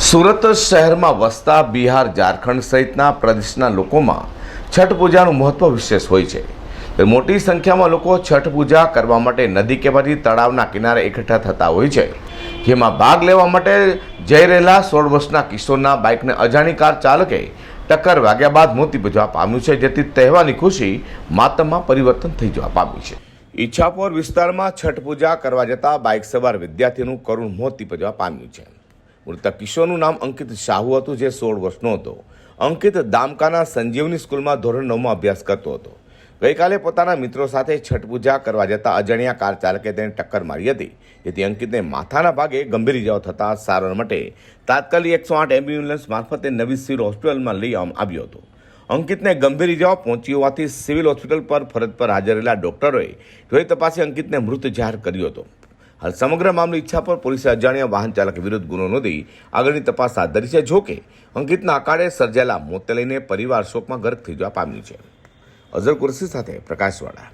સુરત શહેરમાં વસતા બિહાર, ઝારખંડ સહિતના પ્રદેશના લોકોમાં છઠ પૂજાનું મહત્વ વિશેષ હોય છે. મોટી સંખ્યામાં લોકો છઠ પૂજા કરવા માટે નદી કે પછી તળાવના કિનારે એકઠા થતા હોય છે. જેમાં ભાગ લેવા માટે જઈ રહેલા સોળ વર્ષના કિશોરના બાઇકને અજાણી કાર ચાલકે ટક્કર વાગ્યા બાદ મોતી નિપજવા પામ્યું છે, જેથી તહેવારની ખુશી માતમમાં પરિવર્તન થઈ જવા પામ્યું છે. ઈચ્છાપોર વિસ્તારમાં છઠ પૂજા કરવા જતા બાઇક સવાર વિદ્યાર્થીનું કરુણ મોતી નિપજવા પામ્યું છે. મૃતક કિશોરનું નામ અંકિત શાહુ હતું, જે સોળ વર્ષનો હતો. અંકિત દામકાના સંજીવની સ્કૂલમાં ધોરણ નવમાં અભ્યાસ કરતો હતો. ગઈકાલે પોતાના મિત્રો સાથે છઠ પૂજા કરવા જતા અજાણ્યા કાર ચાલકે તેને ટક્કર મારી હતી. જેથી અંકિતને માથાના ભાગે ગંભીર ઇજાઓ થતા સારવાર માટે તાત્કાલિક એકસો આઠ એમ્બ્યુલન્સ મારફતે નવી સિવિલ હોસ્પિટલમાં લઈ આવવામાં આવ્યો હતો. અંકિતને ગંભીર ઇજાઓ પહોંચી હોવાથી સિવિલ હોસ્પિટલ પર ફરજ પર હાજર રહેલા ડોક્ટરોએ જોઈ તપાસી અંકિતને મૃત જાહેર કર્યો હતો. હાલ સમગ્ર મામલે ઈચ્છા પર પોલીસે અજાણ્યા વાહન ચાલક વિરુદ્ધ ગુનો નોંધી આગળની તપાસ હાથ ધરી છે જોકે અંકિતના અકાળે સર્જાયેલા મોતને લઈને પરિવાર શોકમાં ગર્ક થઈ જવા પામ્યું છે. અઝર કુરસી સાથે પ્રકાશવાળા.